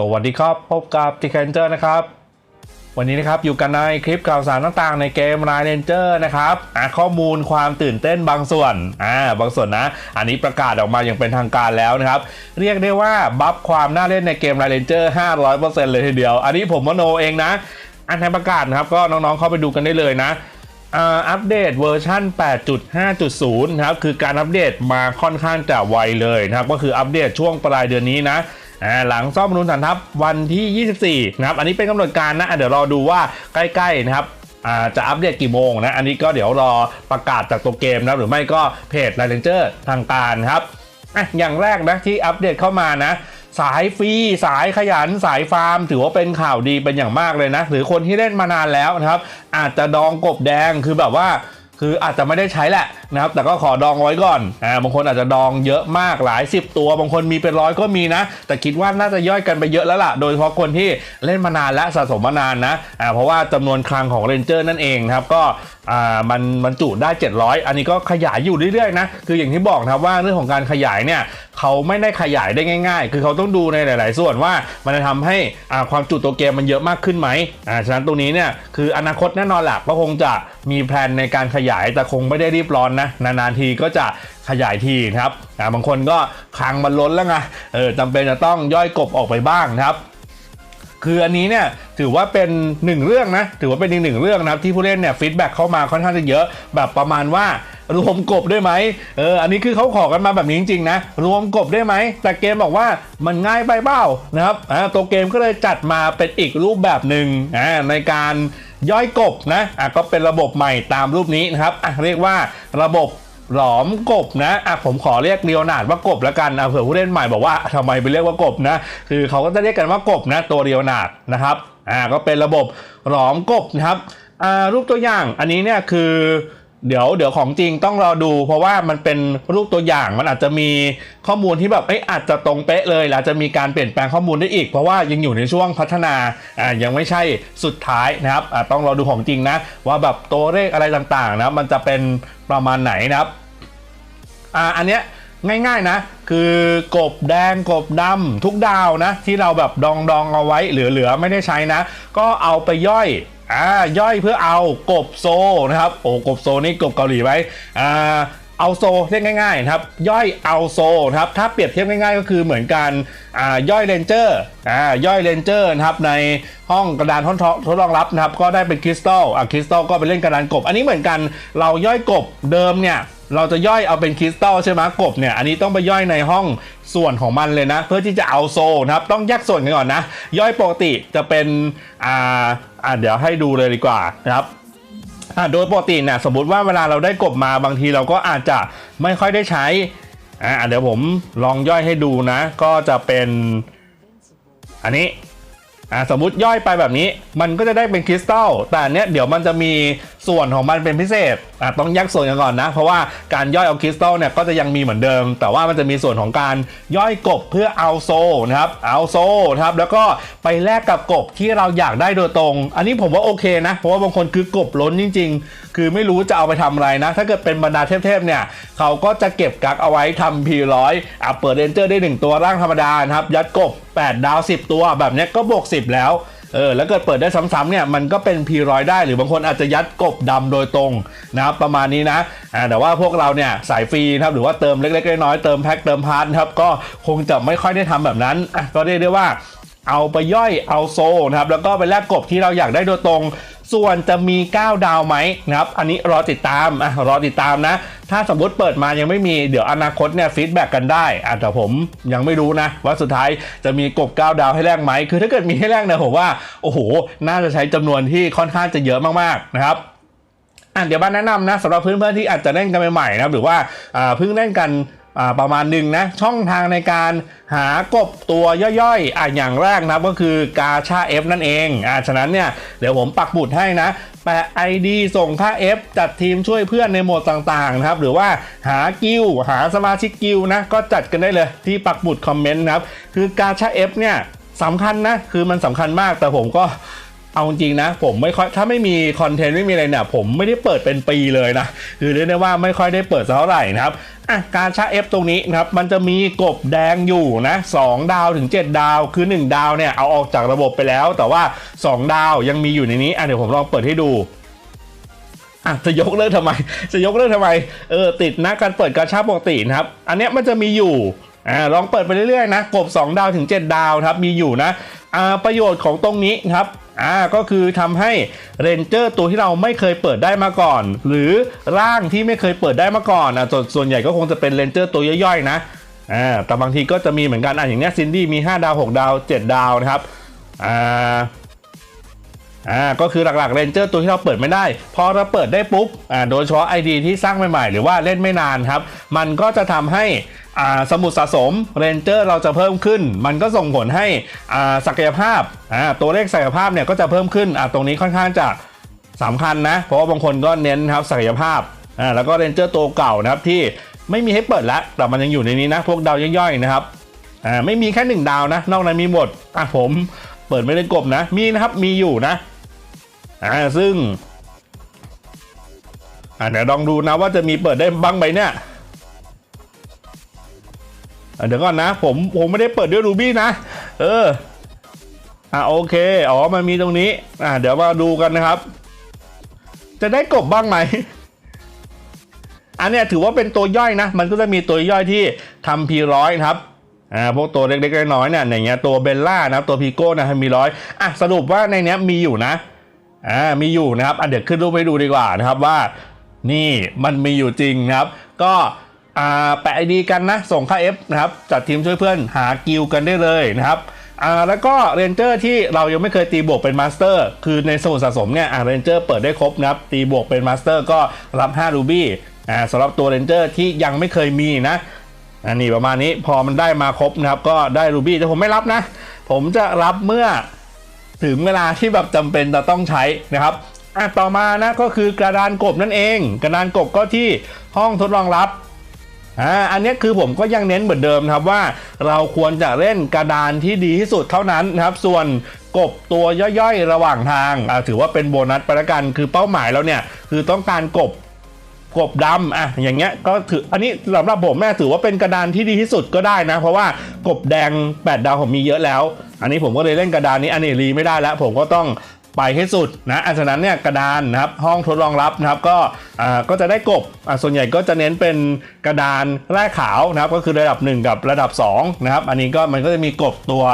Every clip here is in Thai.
สวัสดีครับ พบกับทีเคนเจอร์นะครับ วันนี้นะครับอยู่กันในคลิปข่าวสารต่างๆ ในเกม r ายเ a นเจอร์นะครับอะข้อมูลความตื่นเต้นบางส่วนอ่าบางส่วนนะ อันนี้ประกาศออกมาอย่างเป็นทางการแล้วนะครับ เรียกได้ว่าบัฟความน่าเล่นในเกม r ายเ a นเจอร์500%เลยทีเดียว อันนี้ผมมโนเองนะ อันในประกาศนะครับก็น้องๆเข้าไปดูกันได้เลยนะอ่าอัปเดตเวอร์ชัน8.5.0 นะครับ คือการอัปเดตมาค่อนข้างจะไวเลยนะครับ ก็คืออัปเดตช่วงปลายเดือนนี้นะ หลังซ่อมบำรุงฐานทัพวันที่ 24 นะครับ อันนี้เป็นกำหนดการนะ เดี๋ยวรอดูว่าใกล้ๆนะครับจะอัปเดตกี่โมงนะ อันนี้ก็เดี๋ยวรอประกาศจากตัวเกมนะหรือไม่ก็เพจไลเ a นเจอร์ทางการครับอย่างแรกนะที่อัปเดตเข้ามานะ สายฟรีสายขยันสายฟาร์ม ถือว่าเป็นข่าวดีเป็นอย่างมากเลยนะ หรือคนที่เล่นมานานแล้วนะครับ อาจจะดองกบแดงคือแบบว่าคืออาจจะไม่ได้ใช้แหละนะครับแต่ก็ขอดองไว้ก่อนอ่าบางคนอาจจะดองเยอะมากหลาย 10 ตัวบางคนมีเป็นร้อยก็มีนะ แต่คิดว่าน่าจะย่อยกันไปเยอะแล้วล่ะ โดยเฉพาะคนที่เล่นมานานและสะสมมานานนะอ่าเพราะว่าจำนวนคลังของเรนเจอร์นั่นเองนะครับก็อ่ามันมันจุได้ 700 อันนี้ก็ขยายอยู่เรื่อยๆนะคืออย่างที่บอกนะครับว่าเรื่องของการขยายเนี่ยเขาไม่ได้ขยายได้ง่าย ๆ คือเขาต้องดูในหลาย ๆ ส่วนว่ามันจะทำให้อ่าความจุตัวเกมมันเยอะมากขึ้นไหมอ่าฉะนั้นตรงนี้เนี่ยคืออนาคตแน่นอนแหละก็คงจะมีแผนในการขยายแต่คงไม่ได้รีบร้อนนะนานๆทีก็จะขยายทีนะครับบางคนก็คลังมันล้นแล้วไงเออจำเป็นจะต้องย่อยกบออกไปบ้างนะครับคืออันนี้เนี่ยถือว่าเป็นหนึ่งเรื่องนะถือว่าเป็นอีกหนึ่งเรื่องนะครับที่ผู้เล่นเนี่ยฟีดแบ็กเข้ามาค่อนข้างจะเยอะแบบประมาณว่า รวมกบได้ไหมเอออันนี้คือเขาขอกันมาแบบนี้จริงๆนะ รวมกบได้ไหม แต่เกมบอกว่ามันง่ายไปเปล่านะครับอ่าตัวเกมก็เลยจัดมาเป็นอีกรูปแบบหนึ่งอ่าในการย่อยกบนะอะก็เป็นระบบใหม่ตามรูปนี้นะครับอะเรียกว่าระบบหลอมกบนะอะผมขอเรียกเรียวนาดว่ากบแล้วกันอะเผื่อผู้เล่นใหม่บอกว่าทำไมไปเรียกว่ากบนะ คือเขาก็จะเรียกกันว่ากบนะ ตัวเรียวนาดนะครับอ่าก็เป็นระบบหลอมกบนะครับอ่ารูปตัวอย่างอันนี้เนี่ยคือ เดี๋ยวเดี๋ยวของจริงต้องรอดู เพราะว่ามันเป็นรูปตัวอย่างมันอาจจะมีข้อมูลที่แบบเอ้ยอาจจะตรงเป๊ะเลยแล้วจะมีการเปลี่ยนแปลงข้อมูลได้อีก เพราะว่ายังอยู่ในช่วงพัฒนาอ่ายังไม่ใช่สุดท้ายนะครับอ่าต้องรอดูของจริงนะ ว่าแบบตัวเลขอะไรต่างๆนะมันจะเป็นประมาณไหนนะครับอ่าอันเนี้ยง่ายๆนะ คือกบแดงกบดำทุกดาวนะ ที่เราแบบดองดองๆเอาไว้เหลือๆไม่ได้ใช้นะ ก็เอาไปย่อย อ่าย่อยเพื่อเอากบโซนะครับโอ้กบโซนี่กบเกาหลีไว้อ่าเอาโซเรียกง่ายๆนะครับย่อยเอาโซนะครับถ้าเปรียบเทียบง่ายๆ ก็คือเหมือนกันอ่าย่อยเรนเจอร์อ่าย่อยเรนเจอร์นะครับในห้องกระดานทดลองทดลองรับนะครับก็ได้เป็นคริสตัลอะคริสตัลก็ไปเล่นกระดานกบ อันนี้เหมือนกันเราย่อยกบเดิมเนี่ยเราจะย่อยเอาเป็นคริสตัลใช่ไหมกบเนี่ยอันนี้ต้องไปย่อยในห้อง ส่วนของมันเลยนะ เพื่อที่จะเอาโซนะครับ ต้องแยกส่วนกันก่อนนะ ย่อยปกติจะเป็นอ่าอ่าเดี๋ยวให้ดูเลยดีกว่านะครับอ่าโดยปกตินี่ยสมมติว่าเวลาเราได้กบมาบางทีเราก็อาจจะไม่ค่อยได้ใช้อ่าเดี๋ยวผมลองย่อยให้ดูนะ ก็จะเป็นอันนี้อ่าสมมติย่อยไปแบบนี้ มันก็จะได้เป็นคริสตัลแต่เนี้ยเดี๋ยวมันจะมี ส่วนของมันเป็นพิเศษอ่าต้องแยกส่วนกันก่อนนะ เพราะว่าการย่อยเอาคริสตัลเนี่ยก็จะยังมีเหมือนเดิม แต่ว่ามันจะมีส่วนของการย่อยกบเพื่อเอาโซนะครับเอาโซนะครับแล้วก็ไปแลกกับกบที่เราอยากได้โดยตรง อันนี้ผมว่าโอเคนะ เพราะว่าบางคนคือกบล้นจริง ๆ คือไม่รู้จะเอาไปทำอะไรนะ ถ้าเกิดเป็นบรรดาเทพๆเนี่ยเขาก็จะเก็บกักเอาไว้ทำพีร้อยอะเปิดเรนเจอร์ได้ 1 ตัวร่างธรรมดานะครับยัดกบ 8 ดาว 10 ตัวแบบเนี้ยก็บวก 10 แล้ว เออแล้วเกิดเปิดได้ซ้ำๆเนี่ยมันก็เป็นพีรอยได้หรือบางคนอาจจะยัดกบดำโดยตรงนะครับประมาณนี้นะอ่าแต่ว่าพวกเราเนี่ยสายฟรีนะครับหรือว่าเติมเล็กๆน้อยๆเติมแพ็คเติมพาร์ทครับก็คงจะไม่ค่อยได้ทำแบบนั้นก็เรียกได้ว่าเอาไปย่อยเอาโซนะครับแล้วก็ไปแลกกบที่เราอยากได้โดยตรง ส่วนจะมี 9 ดาวไหมนะครับอันนี้รอติดตามอะรอติดตามนะ ถ้าสมมติเปิดมายังไม่มีเดี๋ยวอนาคตเนี่ยฟีดแบ็กกันได้อะแต่ผมยังไม่รู้นะ ว่าสุดท้ายจะมีกบ 9 ดาวให้แลกไหม คือถ้าเกิดมีให้แลกเนี่ยผมว่าโอ้โห น่าจะใช้จำนวนที่ค่อนข้างจะเยอะมากๆนะครับอะเดี๋ยวบ้านแนะนำนะสำหรับเพื่อนๆที่อาจจะเล่นกันใหม่ๆนะหรือว่าเพิ่งเล่นกัน ประมาณหนึ่งนะ ช่องทางในการหากบตัวย่อยๆอะอย่างแรกนะก็คือกาชา F นั่นเองอะฉะนั้นเนี่ยเดี๋ยวผมปักหมุดให้นะแปะ ID ส่งค่า F จัดทีมช่วยเพื่อนในโหมดต่างๆนะครับ หรือว่าหากิลหาสมาชิกกิลนะ ก็จัดกันได้เลยที่ปักหมุดคอมเมนต์นะครับ คือกาชา F เนี่ยสำคัญนะ คือมันสำคัญมากแต่ผมก็ เอาจริงนะ ผมไม่ค่อยถ้าไม่มีคอนเทนต์ไม่มีอะไรเนี่ย ผมไม่ได้เปิดเป็นปีเลยนะคือเรียกได้ว่าไม่ค่อยได้เปิดเท่าไหร่นะครับอะการชาเอฟตรงนี้นะครับมันจะมีกบแดงอยู่นะ2ดาวถึง 7 ดาวคือ 1 ดาวเนี่ยเอาออกจากระบบไปแล้ว แต่ว่า 2 ดาวยังมีอยู่ในนี้อะเดี๋ยวผมลองเปิดให้ดูอะจะยกเลิกทำไม จะยกเลิกทำไมเออติดนะการเปิดกาชาปกตินะครับ อันเนี้ยมันจะมีอยู่อ่าลองเปิดไปเรื่อยๆนะกบ 2 ดาวถึง 7 ดาวครับมีอยู่นะอ่าประโยชน์ของตรงนี้ครับ อ่าก็คือทำให้เรนเจอร์ตัวที่เราไม่เคยเปิดได้มาก่อน หรือร่างที่ไม่เคยเปิดได้มาก่อนอะส่วนส่วนใหญ่ก็คงจะเป็นเรนเจอร์ตัวย่อยๆนะอ่าแต่บางทีก็จะมีเหมือนกันอะอย่างเนี้ยซินดี้มี 5 ดาว 6 ดาว 7 ดาวนะครับอ่าอ่าก็คือหลักๆเรนเจอร์ตัวที่เราเปิดไม่ได้ พอเราเปิดได้ปุ๊บอ่าโดยเฉพาะ ID ที่สร้างใหม่ๆ หรือว่าเล่นไม่นานครับ มันก็จะทำให้ สมุดสะสมเรนเจอร์เราจะเพิ่มขึ้น มันก็ส่งผลให้อ่าศักยภาพอ่าตัวเลขศักยภาพเนี่ยก็จะเพิ่มขึ้นอ่าตรงนี้ค่อนข้างจะสำคัญนะ เพราะว่าบางคนก็เน้นครับศักยภาพอ่าแล้วก็เรนเจอร์ตัวเก่านะครับที่ไม่มีให้เปิดแล้วแต่มันยังอยู่ในนี้นะ พวกดาวย่อยๆนะครับอ่าไม่มีแค่หนึ่งดาวนะ นอกนั้นมีหมดอะผมเปิดไม่ได้กบนะ มีนะครับมีอยู่นะอ่าซึ่งอ่าเดี๋ยวลองดูนะว่าจะมีเปิดได้บ้างไหมเนี่ย เดี๋ยวก่อนนะ ผมผมไม่ได้เปิดด้วยรูบี้นะ เออ อ่าโอเค อ๋อ มันมีตรงนี้ อ่าเดี๋ยวมาดูกันนะครับ จะได้กบบ้างไหม อันเนี้ยถือว่าเป็นตัวย่อยนะ มันก็จะมีตัวย่อยที่ทำพีร้อยครับ อ่า พวกตัวเล็กๆน้อยๆเนี่ย อย่างเงี้ย ตัวเบลล่านะครับตัวพีโก้นะมีร้อย อะ สรุปว่าในเนี้ยมีอยู่นะ อ่า มีอยู่นะครับ อะเดี๋ยวขึ้นรูปให้ดูดีกว่านะครับว่า นี่ มันมีอยู่จริงนะครับ ก็ แปะไอดีกันนะ ส่งค่า F นะครับ จัดทีมช่วยเพื่อนหากิลกันได้เลยนะครับอ่าแล้วก็เรนเจอร์ที่เรายังไม่เคยตีบวกเป็นมาสเตอร์คือในสมุดสะสมเนี่ยอ่าเรนเจอร์เปิดได้ครบนะครับ ตีบวกเป็นมาสเตอร์ก็รับ5รูบี้อ่าสำหรับตัวเรนเจอร์ที่ยังไม่เคยมีนะอันนี้ประมาณนี้พอมันได้มาครบนะครับก็ได้รูบี้แต่ผมไม่รับนะ ผมจะรับเมื่อถึงเวลาที่แบบจำเป็นจะต้องใช้นะครับอะต่อมานะก็คือกระดานกบนั่นเอง กระดานกบก็ที่ห้องทดลองรับ อ่าอันนี้คือผมก็ยังเน้นเหมือนเดิมครับว่า เราควรจะเล่นกระดานที่ดีที่สุดเท่านั้นนะครับ ส่วนกบตัวย่อยๆ ระหว่างทางอ่าถือว่าเป็นโบนัสไปละกันคือเป้าหมายเราเนี่ยคือต้องการกบกบดำอะอย่างเงี้ยก็ถืออันนี้สำหรับผมแม่ถือว่าเป็นกระดานที่ดีที่สุดก็ได้นะ เพราะว่ากบแดง 8 ดาวผมมีเยอะแล้ว อันนี้ผมก็เลยเล่นกระดานนี้อันนี้รีไม่ได้แล้ว ผมก็ต้อง ไปให้สุดนะอันฉะนั้นเนี่ยกระดานนะครับห้องทดลองรับนะครับก็อ่าก็จะได้กบอ่าส่วนใหญ่ก็จะเน้นเป็นกระดานแร่ขาวนะครับก็คือระดับ 1 กับระดับ2นะครับอันนี้ก็มันก็จะมีกบตัว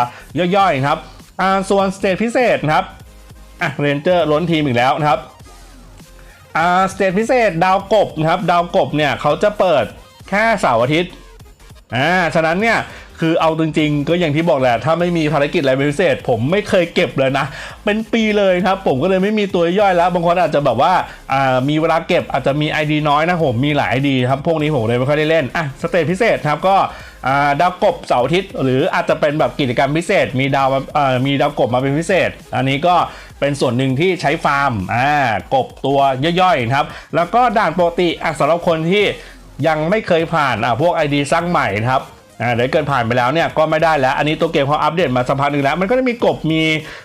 ย่อยๆนะครับอ่าส่วนสเตจพิเศษนะครับอะเรนเจอร์ล้นทีมอีกแล้วนะครับอ่าสเตจพิเศษดาวกบนะครับดาวกบเนี่ยเขาจะเปิดแค่เสาร์อาทิตย์อ่าฉะนั้นเนี่ย คือเอาจริงๆ ก็อย่างที่บอกแหละ ถ้าไม่มีภารกิจอะไรพิเศษ ผมไม่เคยเก็บเลยนะ เป็นปีเลยครับ ผมก็เลยไม่มีตัวย่อยแล้ว บางคนอาจจะแบบว่าอ่ามีเวลาเก็บอาจจะมี ID น้อยนะผมมีหลาย ID ครับ พวกนี้ผมเลยไม่ค่อยได้เล่น อะ สเตจพิเศษครับก็าดาวกบเสาร์อาทิตย์หรืออาจจะเป็นแบบกิจกรรมพิเศษ มีดาวามีดาวกบมาเป็นพิเศษ อันนี้ก็เป็นส่วนหนึ่งที่ใช้ฟาร์มอ่ากบตัวย่อยๆนะครับ แล้วก็ด่านปกติสำหรับคนที่ยังไม่เคยผ่านอะพวก ID สร้างใหม่ครับ อ่าเดี๋ยวเกิดผ่านไปแล้วเนี่ยก็ไม่ได้แล้ว อันนี้ตัวเกมเขาอัปเดตมาสักพักหนึ่งแล้ว มันก็จะมีกบมี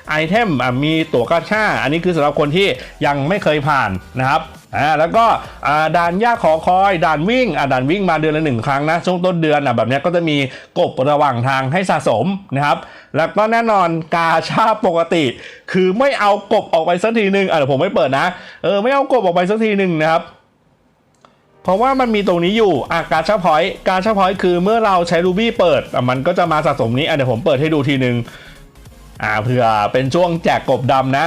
ไอเทมอะมีตั๋วกาชาอันนี้คือสำหรับคนที่ยังไม่เคยผ่านนะครับอ่าแล้วก็อ่าด่านยากขอคอยด่านวิ่งอ่าด่านวิ่งมาเดือนละหนึ่งครั้งนะช่วงต้นเดือนอะแบบเนี้ยก็จะมีกบระหว่างทางให้สะสมนะครับ แล้วก็แน่นอนกาชาปกติ คือไม่เอากบออกไปสักทีหนึ่งอะเดี๋ยวผมไม่เปิดนะเออไม่เอากบออกไปสักทีหนึ่งนะครับ เพราะว่ามันมีตรงนี้อยู่อะการชาพอยต์การชาพอยต์คือเมื่อเราใช้รูบี้เปิดอะมันก็จะมาสะสมนี้อะเดี๋ยวผมเปิดให้ดูทีหนึ่งอ่าเผื่อเป็นช่วงแจกกบดำนะ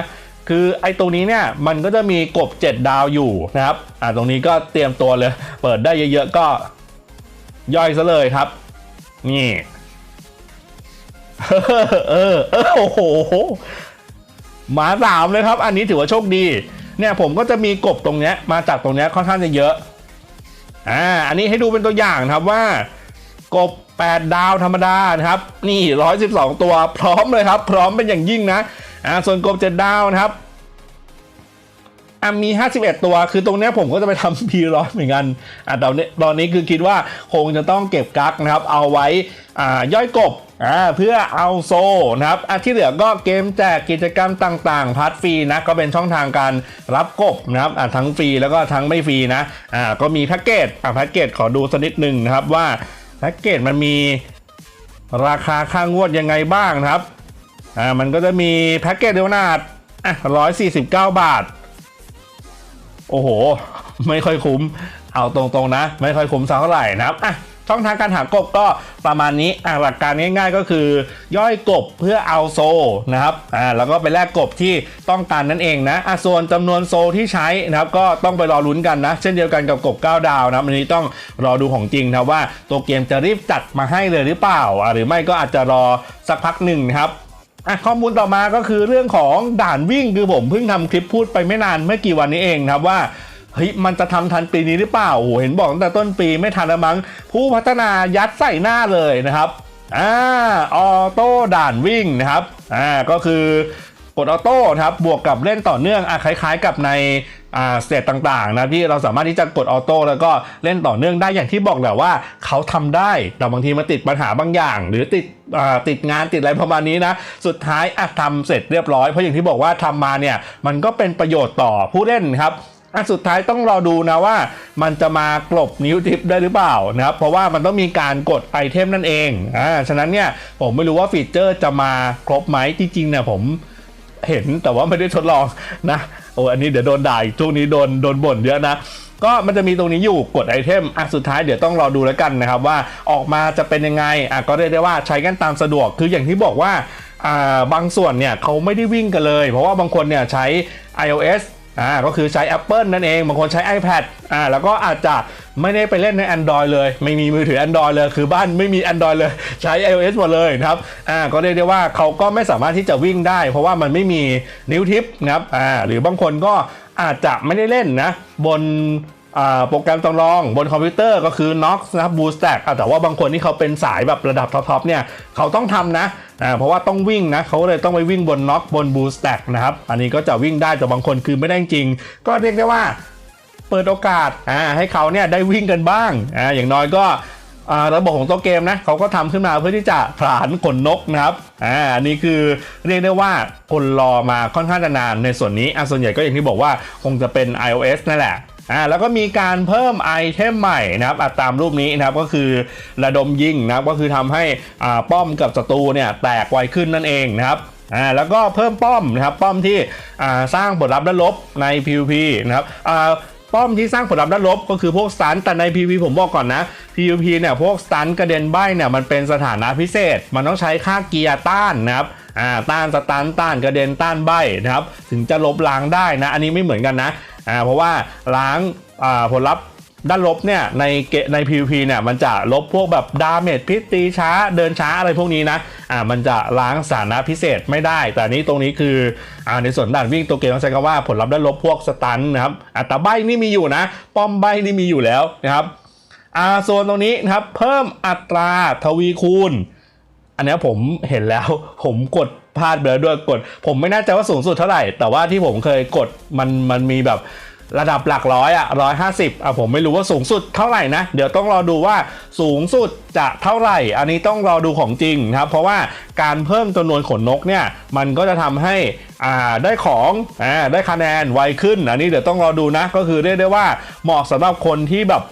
คือไอ้ตรงนี้เนี่ยมันก็จะมีกบ 7 ดาวอยู่นะครับอ่าตรงนี้ก็เตรียมตัวเลย เปิดได้เยอะๆก็ย่อยซะเลยครับ นี่เออเออเออโอ้โหหมาสามเลยครับ อันนี้ถือว่าโชคดี เนี่ยผมก็จะมีกบตรงเนี้ยมาจากตรงเนี้ยค่อนข้างจะเยอะ อ่าอันนี้ให้ดูเป็นตัวอย่างครับว่ากบ 8 ดาวธรรมดานะครับ นี่ 112 ตัวพร้อมเลยครับ พร้อมเป็นอย่างยิ่งนะอ่าส่วนกบ 7 ดาวนะครับอะมี 51 ตัว คือตรงเนี้ยผมก็จะไปทำพีร้อยเหมือนกันอะตอนนี้ตอนนี้คือคิดว่าคงจะต้องเก็บกักนะครับ เอาไว้อ่าย่อยกบ อ่าเพื่อเอาโซนะครับอะที่เหลือก็เกมแจกกิจกรรมต่างๆพาร์ทฟรีนะก็เป็นช่องทางการรับกบนะครับอะทั้งฟรีแล้วก็ทั้งไม่ฟรีนะอ่าก็มีแพ็กเกจอะแพ็กเกจขอดูสักนิดหนึ่งนะครับว่าแพ็กเกจมันมีราคาค่างวดยังไงบ้างนะครับอ่ามันก็จะมีแพ็กเกจเดียวนาดอะร้อยสี่สิบเก้าบาท โอ้โห ไม่ค่อยคุ้ม เอาตรงๆนะ ไม่ค่อยคุ้มสักเท่าไหร่นะครับอะ ช่องทางการหากบก็ประมาณนี้หลักการง่าย ๆ ก็คือย่อยกบเพื่อเอาโซนะครับอ่าแล้วก็ไปแลกกบที่ต้องการนั่นเองนะอะส่วนจำนวนโซที่ใช้นะครับก็ต้องไปรอลุ้นกันนะ เช่นเดียวกันกับกบ 9 ดาวนะครับอันนี้ต้องรอดูของจริงนะว่าตัวเกมจะรีบจัดมาให้เลยหรือเปล่า หรือไม่ก็อาจจะรอสักพักหนึ่งนะครับอะข้อมูลต่อมาก็คือเรื่องของด่านวิ่งคือผมเพิ่งทำคลิปพูดไปไม่นานไม่กี่วันนี้เองนะครับว่า เฮ้ยมันจะทำทันปีนี้หรือเปล่าโอ้เห็นบอกตั้งแต่ต้นปีไม่ทันแล้วมั้งผู้พัฒนายัดใส่หน้าเลยนะครับอ่าออโต้ด่านวิ่งนะครับอ่าก็คือกดออโต้ครับบวกกับเล่นต่อเนื่องอะคล้าย ๆ กับในอ่าสเตตต่างๆนะที่เราสามารถที่จะกดออโต้แล้วก็เล่นต่อเนื่องได้อย่างที่บอกแหละว่าเขาทำได้แต่บางทีมาติดปัญหาบางอย่าง หรือติดอ่าติดงานติดอะไรประมาณนี้นะสุดท้ายอะทำเสร็จเรียบร้อยเพราะอย่างที่บอกว่าทำมาเนี่ยมันก็เป็นประโยชน์ต่อผู้เล่นครับ อะสุดท้ายต้องรอดูนะว่า มันจะมากลบนิ้วทิปได้หรือเปล่านะครับเพราะว่ามันต้องมีการกดไอเทมนั่นเองอ่าฉะนั้นเนี่ยผมไม่รู้ว่าฟีเจอร์จะมาครบไหมจริงๆเนี่ยผมเห็นแต่ว่าไม่ได้ทดลองนะโอ้อันนี้เดี๋ยวโดนด่าอีกช่วงนี้โดนโดนบ่นเยอะนะก็มันจะมีตรงนี้อยู่กดไอเทมอะสุดท้ายเดี๋ยวต้องรอดูแล้วกันนะครับว่าออกมาจะเป็นยังไงอะก็เรียกได้ว่าใช้กันตามสะดวกคืออย่างที่บอกว่าอ่าบางส่วนเนี่ยเขาไม่ได้วิ่งกันเลย เพราะว่าบางคนเนี่ยใช้ iOS อ่าก็คือใช้ Apple นั่นเองบางคนใช้ iPad อ่าแล้วก็อาจจะไม่ได้ไปเล่นใน Android เลย ไม่มีมือถือ Android เลย คือบ้านไม่มี Android เลยใช้ iOS หมดเลยนะครับอ่าก็เรียกได้ว่าเขาก็ไม่สามารถที่จะวิ่งได้ เพราะว่ามันไม่มีนิ้วทิปนะครับอ่าหรือบางคนก็อาจจะไม่ได้เล่นนะบน โปรแกรมจำลองบนคอมพิวเตอร์ก็คือ Nox นะครับ Boostack แต่ว่าบางคนที่เขาเป็นสายแบบระดับท็อปๆเนี่ยเขาต้องทำนะเพราะว่าต้องวิ่งนะเขาเลยต้องไปวิ่งบน Nox บน Boostack นะครับ อันนี้ก็จะวิ่งได้แต่บางคนคือไม่ได้จริง ก็เรียกได้ว่าเปิดโอกาสให้เขาเนี่ยได้วิ่งกันบ้างออย่างน้อยก็ระบบของตัวเกมนะเขาก็ทำขึ้นมาเพื่อที่จะผลานขนนกนะครับอ่าอันนี้คือเรียกได้ว่าคนรอมาค่อนข้างจะนานในส่วนนี้อะส่วนใหญ่ก็อย่างที่บอกว่าคงจะเป็น iOS นั่นแหละ อ่าแล้วก็มีการเพิ่มไอเทมใหม่นะครับตามรูปนี้นะครับก็คือระดมยิงนะครับก็คือทำให้อ่าป้อมกับศัตรูเนี่ยแตกไวขึ้นนั่นเองนะครับอ่าแล้วก็เพิ่มป้อมนะครับป้อมที่อ่าสร้างผลลัพธ์ด้านลบใน PVP นะครับอ่าป้อมที่สร้างผลลัพธ์ด้านลบก็คือพวกสตันแต่ใน PVP ผมบอกก่อนนะ PVP เนี่ยพวกสตันกระเด็นใบเนี่ยมันเป็นสถานะพิเศษ มันต้องใช้ค่าเกียร์ต้านนะครับอ่าต้านสตันต้านกระเด็นต้านใบนะครับถึงจะลบล้างได้นะ อันนี้ไม่เหมือนกันนะ อ่าเพราะว่าล้างอ่าผลลัพธ์ด้านลบเนี่ยในเกใน PVP เนี่ยมันจะลบพวกแบบดาเมจพิษตีช้าเดินช้าอะไรพวกนี้นะอ่ามันจะล้างสถานะพิเศษไม่ได้ แต่นี้ตรงนี้คืออ่าในส่วนด่านวิ่งตัวเกมต้องใช้คำว่าผลลัพธ์ด้านลบพวกสตันนะครับอ่าแต่ใบนี่มีอยู่นะ ป้อมใบนี่มีอยู่แล้วนะครับอ่าโซนตรงนี้นะครับเพิ่มอัตราทวีคูณ อันนี้ผมเห็นแล้วผมกด พลาดไปแล้วด้วยกด ผมไม่แน่ใจว่าสูงสุดเท่าไหร่ แต่ว่าที่ผมเคยกดมันมันมีแบบระดับหลักร้อยอะร้อยห้าสิบอะผมไม่รู้ว่าสูงสุดเท่าไหร่นะ เดี๋ยวต้องรอดูว่าสูงสุดจะเท่าไหร่ อันนี้ต้องรอดูของจริงนะครับ เพราะว่าการเพิ่มจำนวนขนนกเนี่ยมันก็จะทำให้อ่าได้ของอ่าได้คะแนนไวขึ้น อันนี้เดี๋ยวต้องรอดูนะ ก็คือเรียกได้ว่าเหมาะสำหรับคนที่แบบ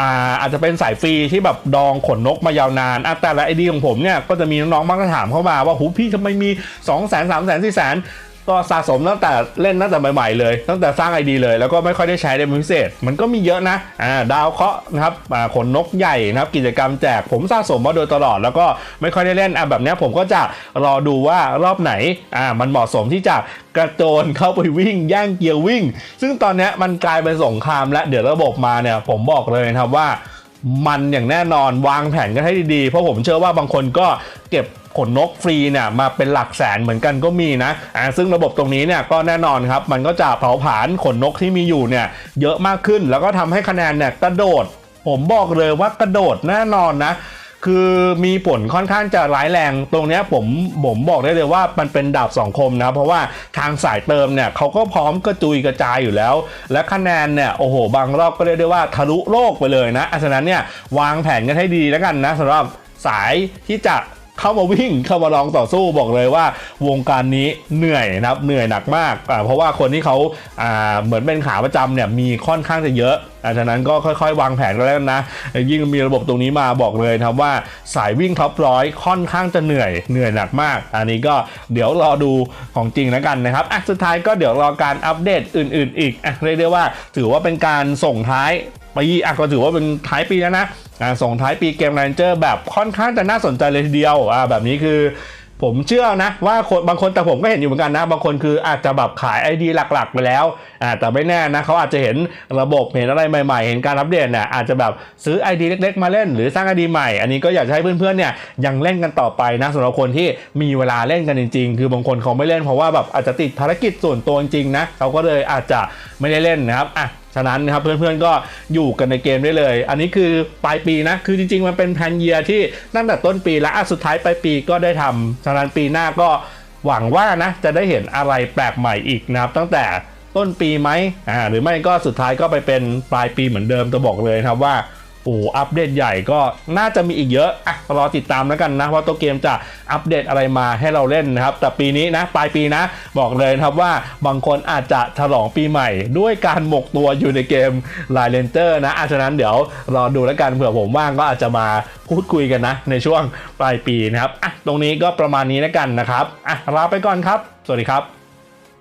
อ่าอาจจะเป็นสายฟรีที่แบบดองขนนกมายาวนานแต่ละไอเดียของผมเนี่ยก็จะมีน้องๆมักจะถามเข้ามาว่าหูพี่ทำไมมี 2 0 0 0 0 0 3 0 0 0 0 4 0 0 0 ก็สะสมตั้งแต่เล่นตั้งแต่ใหม่ๆเลย ตั้งแต่สร้างไอดีเลย แล้วก็ไม่ค่อยได้ใช้เป็นพิเศษ มันก็มีเยอะนะอ่าดาวเคราะห์นะครับอ่าขนนกใหญ่นะครับกิจกรรมแจกผมสะสมมาโดยตลอด แล้วก็ไม่ค่อยได้เล่นอะแบบนี้ผมก็จะรอดูว่ารอบไหนอ่ามันเหมาะสมที่จะกระโจนเข้าไปวิ่งแย่งเกียร์วิ่ง ซึ่งตอนนี้มันกลายเป็นสงครามและเดี๋ยวระบบมาเนี่ยผมบอกเลยนะครับว่า มันอย่างแน่นอนวางแผนกันให้ดีๆ เพราะผมเชื่อว่าบางคนก็เก็บขนนกฟรีเนี่ยมาเป็นหลักแสนเหมือนกันก็มีนะอ่าซึ่งระบบตรงนี้เนี่ยก็แน่นอนครับ มันก็จะเผาผลาญขนนกที่มีอยู่เนี่ยเยอะมากขึ้น แล้วก็ทำให้คะแนนเนี่ยกระโดด ผมบอกเลยว่ากระโดดแน่นอนนะ คือมีผลค่อนข้างจะร้ายแรงตรงนี้ผมผมบอกได้เลยว่ามันเป็นดาบสองคมนะ เพราะว่าทางสายเติมเนี่ยเขาก็พร้อมกระจุยกระจายอยู่แล้ว และคะแนนเนี่ยโอ้โห บางรอบก็เรียกได้ว่าทะลุโลกไปเลยนะอะฉะนั้นเนี่ยวางแผนกันให้ดีแล้วกันนะสำหรับสายที่จะ เข้ามาวิ่งเข้ามาลองต่อสู้บอกเลยว่าวงการนี้เหนื่อยนะครับเหนื่อยหนักมากเพราะว่าคนที่เขาเหมือนเป็นขาประจำเนี่ยมีค่อนข้างจะเยอะอ่าฉะนั้นก็ค่อยๆ วางแผนกันแล้วนะ ยิ่งมีระบบตรงนี้มาบอกเลยนะครับว่าสายวิ่งท็อปร้อยค่อนข้างจะเหนื่อยเหนื่อยหนักมาก อันนี้ก็เดี๋ยวรอดูของจริงแล้วกันนะครับอะสุดท้ายก็เดี๋ยวรอการอัปเดตอื่น ๆ อีกอะเรียกได้ว่าถือว่าเป็นการส่งท้าย ปีอะก็ถือว่าเป็นท้ายปีแล้วนะอะส่งท้ายปีเกม r รนเจอร์แบบค่อนข้างจะน่าสนใจเลยทีเดียวอะแบบนี้คือผมเชื่อนะว่าคนบางคนแต่ผมก็เห็นอยู่เหมือนกันนะ บางคนคืออาจจะแบบขาย ID หลักๆ ไปแล้วอ่าแต่ไม่แน่นะเขาอาจจะเห็นระบบเห็นอะไรใหม่ๆ เห็นการอัปเดตเนี่ยอาจจะแบบซื้อ ID เล็กๆ มาเล่น หรือสร้าง ID ใหม่ อันนี้ก็อยากจะให้เพื่อนๆเนี่ยยังเล่นกันต่อไปนะสำหรับคนที่มีเวลาเล่นกันจริง ๆ คือบางคนเขาไม่เล่นเพราะว่าแบบอาจจะติดภารกิจส่วนตัวจริงๆนะเขาก็เลยอาจจะไม่ได้เล่นนะครับอะ ฉะนั้นนะครับเพื่อนๆก็อยู่กันในเกมได้เลย อันนี้คือปลายปีนะ คือจริง ๆ มันเป็นแพนเยียที่ตั้งแต่ต้นปีและสุดท้ายปลายปีก็ได้ทำฉะนั้นปีหน้าก็หวังว่านะจะได้เห็นอะไรแปลกใหม่อีกนะครับ ตั้งแต่ต้นปีไหมอ่าหรือไม่ก็สุดท้ายก็ไปเป็นปลายปีเหมือนเดิมจะบอกเลยครับว่า โอ้อัปเดตใหญ่ก็น่าจะมีอีกเยอะอะรอติดตามแล้วกันนะว่าตัวเกมจะอัปเดตอะไรมาให้เราเล่นนะครับ แต่ปีนี้นะ ปลายปีนะ บอกเลยนะครับว่าบางคนอาจจะฉลองปีใหม่ ด้วยการหมกตัวอยู่ในเกม l ายเลนเจอร์นะอาฉะนั้นเดี๋ยวรอดูแล้วกันเผื่อผมว่างก็อาจจะมาพูดคุยกันนะ ในช่วงปลายปีนะครับอะตรงนี้ก็ประมาณนี้แล้วกันนะครับอะลาไปก่อนครับ สวัสดีครับ